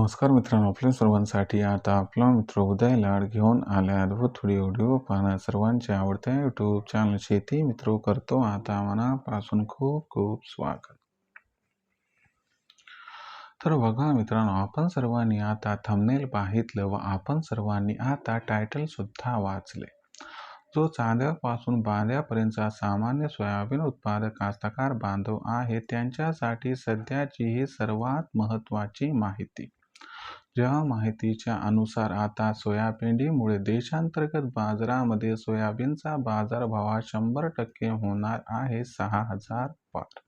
नमस्कार मित्रांनो आपल्या सर्वांसाठी आता आपला मित्र उदय लाड घेऊन आला अद्भुत व्हिडिओ व्हिडिओ सर्वांच्या आवडत्या यूट्यूब चॅनल शेती मित्र करतो आता मनापासून खूप खूप स्वागत. तर बघा मित्रांनो आपण सर्वांनी आता थंबनेल पाहितलं व आपण सर्वांनी आता टायटल सुद्धा वाचले. जो चांद्यापासून बांध्यापर्यंतचा सामान्य सोयाबीन उत्पादक कास्तकार बांधव आहे त्यांच्यासाठी सध्याची ही सर्वात महत्त्वाची माहिती. ज्या माहितीच्या अनुसार आता सोयाबीनमुळे देशांतर्गत बाजारामध्ये सोयाबीनचा बाजारभाव हा शंभर टक्के होणार आहे सहा हजार पार.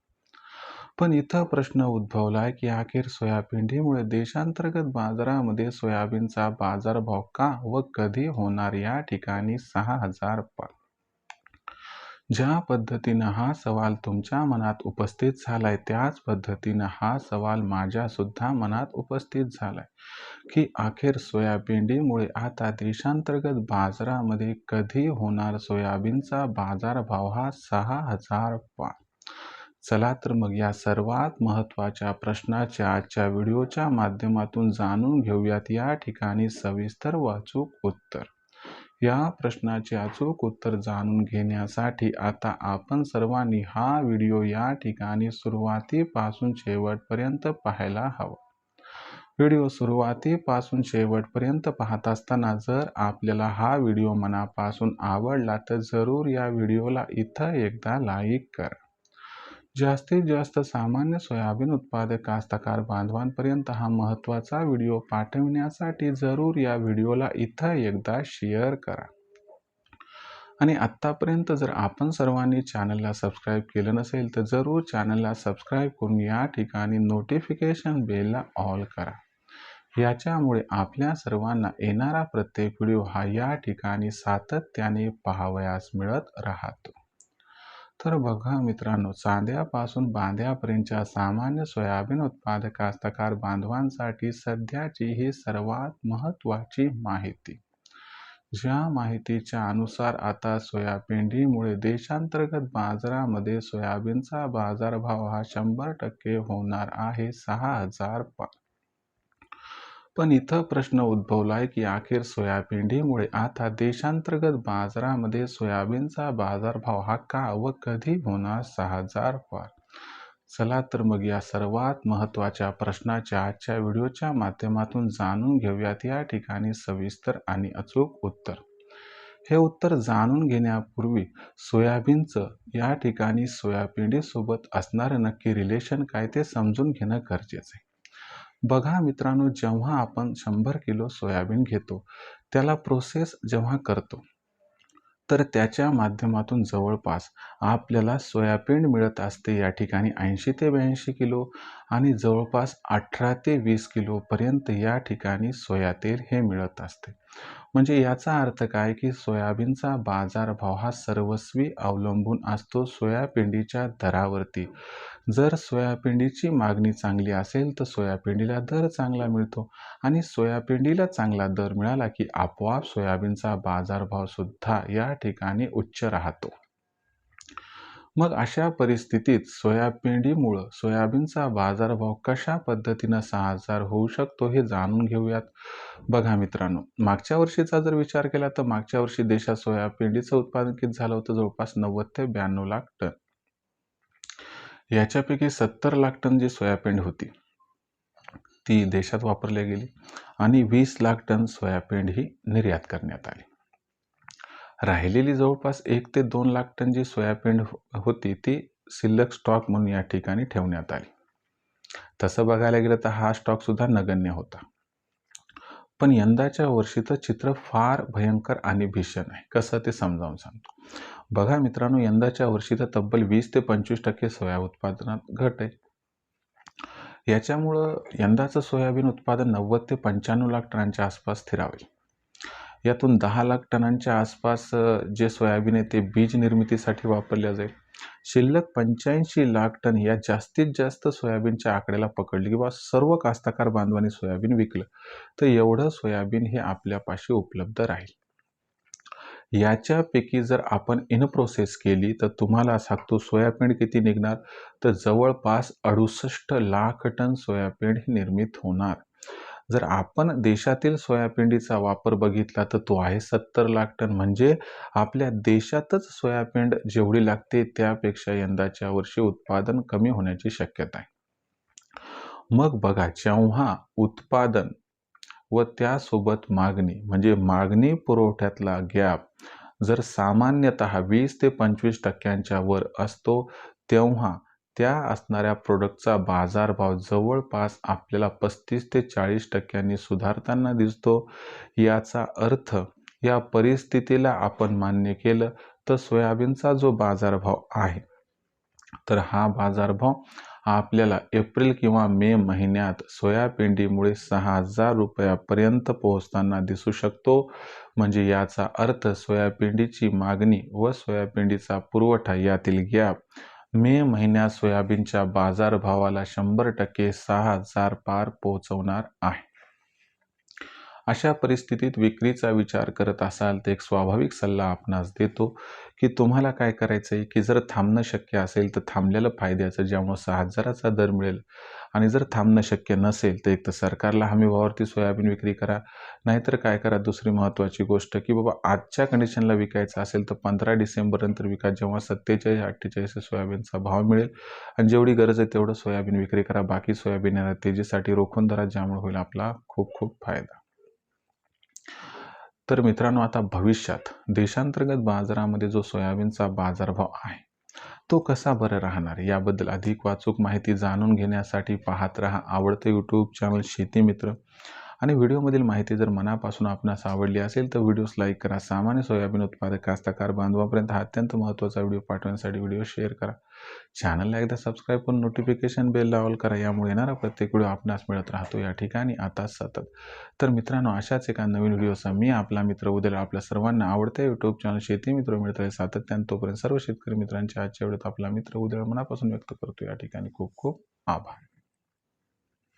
पण इथं प्रश्न उद्भवलाय की अखेर सोयाबीनमुळे देशांतर्गत बाजारामध्ये सोयाबीनचा बाजारभाव का व कधी होणार या ठिकाणी सहा हजार पार. ज्या पद्धतीनं हा सवाल तुमच्या मनात उपस्थित झालाय त्याच पद्धतीनं हा सवाल माझ्या सुद्धा मनात उपस्थित झालाय. की अखेर सोयाबीनमुळे आता देशांतर्गत बाजारामध्ये कधी होणार सोयाबीनचा बाजारभाव हा सहा हजार पाच चला तर मग या सर्वात महत्त्वाच्या प्रश्नाच्या आजच्या व्हिडिओच्या माध्यमातून जाणून घेऊयात. या ठिकाणी सविस्तर वाचूक उत्तर. या प्रश्नाचे अचूक उत्तर जाणून घेण्यासाठी आता आपण सर्वांनी हा व्हिडिओ या ठिकाणी सुरुवातीपासून शेवटपर्यंत पाहायला हवा. व्हिडिओ सुरुवातीपासून शेवटपर्यंत पाहत असताना जर आपल्याला हा व्हिडिओ मनापासून आवडला तर जरूर या व्हिडिओला इथं एकदा लाईक करा. जास्तीत जास्त सामान्य सोयाबीन उत्पादक कास्तकार बांधवांपर्यंत हा महत्त्वाचा व्हिडिओ पाठविण्यासाठी जरूर या व्हिडिओला इथं एकदा शेअर करा. आणि आत्तापर्यंत जर आपण सर्वांनी चॅनलला सबस्क्राईब केलं नसेल तर जरूर चॅनलला सबस्क्राईब करून या ठिकाणी नोटिफिकेशन बेलला ऑल करा. याच्यामुळे आपल्या सर्वांना येणारा प्रत्येक व्हिडिओ हा या ठिकाणी सातत्याने पाहावयास मिळत राहतो. तर बघा मित्रांनो चांद्यापासून बांध्यापर्यंतच्या सामान्य सोयाबीन उत्पादक कास्तकार बांधवांसाठी सध्याची ही सर्वात महत्त्वाची माहिती. ज्या माहितीच्या अनुसार आता सोयाबीनमुळे देशांतर्गत बाजारामध्ये सोयाबीनचा बाजारभाव हा शंभर टक्के होणार आहे सहा हजार पा पण इथं प्रश्न उद्भवला आहे की अखेर सोयाबीनमुळे आता देशांतर्गत बाजारामध्ये सोयाबीनचा बाजारभाव हा का व कधी होणार? सहा हजार पार चला तर मग या सर्वात महत्त्वाच्या प्रश्नाच्या आजच्या व्हिडिओच्या माध्यमातून जाणून घेऊयात. या ठिकाणी सविस्तर आणि अचूक उत्तर. हे उत्तर जाणून घेण्यापूर्वी सोयाबीनचं या ठिकाणी सोयाबीनसोबत असणारं नक्की रिलेशन काय ते समजून घेणं गरजेचं आहे. बघा मित्रांनो जेव्हा आपण शंभर किलो सोयाबीन घेतो त्याला प्रोसेस जेव्हा करतो तर त्याच्या माध्यमातून जवळपास आपल्याला सोयाबीन मिळत असते. या ठिकाणी ऐंशी ते ब्याऐंशी किलो आणि जवळपास अठरा ते वीस किलोपर्यंत या ठिकाणी सोया तेल हे मिळत असते. म्हणजे याचा अर्थ काय की सोयाबीनचा बाजारभाव हा सर्वस्वी अवलंबून असतो सोयापिंडीच्या दरावरती. जर सोयापिंडीची मागणी चांगली असेल तर सोयापिंडीला दर चांगला मिळतो आणि सोयापिंडीला चांगला दर मिळाला की आपोआप सोयाबीनचा बाजारभावसुद्धा या ठिकाणी उच्च राहतो. मग अशा परिस्थितीत सोयाबीनमुळं सोयाबीनचा बाजारभाव कशा पद्धतीनं सहा हजार होऊ शकतो हे जाणून घेऊयात. बघा मित्रांनो मागच्या वर्षीचा जर विचार केला तर मागच्या वर्षी देशात सोयाबीनचं उत्पादन किती झालं होतं? जवळपास नव्वद ते ब्याण्णव लाख टन. याच्यापैकी सत्तर लाख टन जी सोयाबीन होती ती देशात वापरली गेली आणि वीस लाख टन सोयाबीन ही निर्यात करण्यात आली. राहिलेली जवळपास एक ते दोन लाख टन जी सोयाबीन हो, होती ती शिल्लक स्टॉक म्हणून या ठिकाणी ठेवण्यात आली. तसं बघायला गेलं तर हा स्टॉकसुद्धा नगण्य होता. पण यंदाच्या वर्षीचं चित्र फार भयंकर आणि भीषण आहे. कसं ते समजावून सांगतो. बघा मित्रांनो यंदाच्या वर्षी तर तब्बल वीस ते पंचवीस टक्के सोया उत्पादनात घट आहे. याच्यामुळं यंदाचं सोयाबीन उत्पादन नव्वद ते पंच्याण्णव लाख टनांच्या आसपास स्थिरावेल. यातून दहा लाख टनांच्या आसपास जे सोयाबीन आहे ते बीज निर्मितीसाठी वापरल्या जाईल. शिल्लक पंच्याऐंशी लाख टन या जास्तीत जास्त सोयाबीनच्या आकड्याला पकडली किंवा सर्व कास्तकार बांधवांनी सोयाबीन विकलं तर एवढं सोयाबीन हे आपल्यापाशी उपलब्ध राहील. याच्यापैकी जर आपण इन प्रोसेस केली तर तुम्हाला सांगतो सोयाबीन किती निघणार? तर जवळपास अडुसष्ट लाख टन सोयाबीन ही निर्मित होणार. जर आपण देशातील सोयापिंडीचा वापर बघितला तर तो आहे सत्तर लाख टन. म्हणजे आपल्या देशातच सोयापिंड जेवढी लागते त्यापेक्षा यंदाच्या वर्षी उत्पादन कमी होण्याची शक्यता आहे. मग बघा जेव्हा उत्पादन व त्यासोबत मागणी म्हणजे मागणी पुरवठ्यातला गॅप जर सामान्यतः वीस ते पंचवीस टक्क्यांच्या वर असतो तेव्हा त्या असणाऱ्या प्रोडक्टचा बाजारभाव जवळपास आपल्याला पस्तीस ते चाळीस टक्क्यांनी सुधारताना दिसतो. याचा अर्थ या परिस्थितीला आपण मान्य केलं तर सोयाबीनचा जो बाजारभाव आहे तर हा बाजारभाव आपल्याला एप्रिल किंवा मे महिन्यात सोयाबीनमुळे सहा हजार रुपयापर्यंत पोहोचताना दिसू शकतो. म्हणजे याचा अर्थ सोयाबीनची मागणी व सोयाबीनचा पुरवठा यातील गॅप मे महिन्यात सोयाबीनच्या बाजारभावाला शंभर टक्के सहा हजार पार पोहोचवणार आहे. अशा परिस्थितीत विक्रीचा विचार करत असाल तर एक स्वाभाविक सल्ला आपणास देतो की तुम्हाला काय करायचं आहे की जर थांबणं शक्य असेल तर थांबलेलं फायद्याचं ज्यामुळं सहा हजाराचा दर मिळेल. आणि जर थांबणं शक्य नसेल तर एक तर सरकारला हमी भावावरती सोयाबीन विक्री करा. नाहीतर काय करा दुसरी महत्त्वाची गोष्ट की बाबा आजच्या कंडिशनला विकायचं असेल तर पंधरा डिसेंबरनंतर विका जेव्हा सत्तेचाळीस अठ्ठेचाळीस सोयाबीनचा भाव मिळेल. आणि जेवढी गरज आहे तेवढं सोयाबीन विक्री करा. बाकी सोयाबीन येणार तेजीसाठी रोखून धरा ज्यामुळे होईल आपला खूप खूप फायदा. तर मित्रांनो आता भविष्यात देशांतर्गत बाजारामध्ये जो सोयाबीनचा बाजारभाव आहे तो कसा बरं राहणार? याबद्दल अधिक वाचूक माहिती जाणून घेण्यासाठी पाहत रहा आवडते यूट्यूब चॅनल शेती मित्र. आणि व्हिडिओमधील माहिती जर मनापासून आपणास आवडली असेल तर व्हिडिओस लाईक करा. सामान्य सोयाबीन उत्पादक कास्तकार बांधवापर्यंत हा अत्यंत महत्त्वाचा व्हिडिओ पाठवण्यासाठी व्हिडिओ शेअर करा. चॅनलला एकदा सबस्क्राईब करून नोटिफिकेशन बेल लावल करा. यामुळे येणारा प्रत्येक व्हिडिओ आपणास मिळत राहतो या ठिकाणी. आता सतत. तर मित्रांनो अशाच एका नवीन व्हिडिओचा मी आपला मित्र उद्या आपल्या सर्वांना आवडत्या यूट्यूब चॅनल शेती मित्र मिळत आहे सातत्यानं तोपर्यंत सर्व शेतकरी मित्रांच्या आजच्या वेळेत आपला मित्र उद्या मनापासून व्यक्त करतो. या ठिकाणी खूप खूप आभार.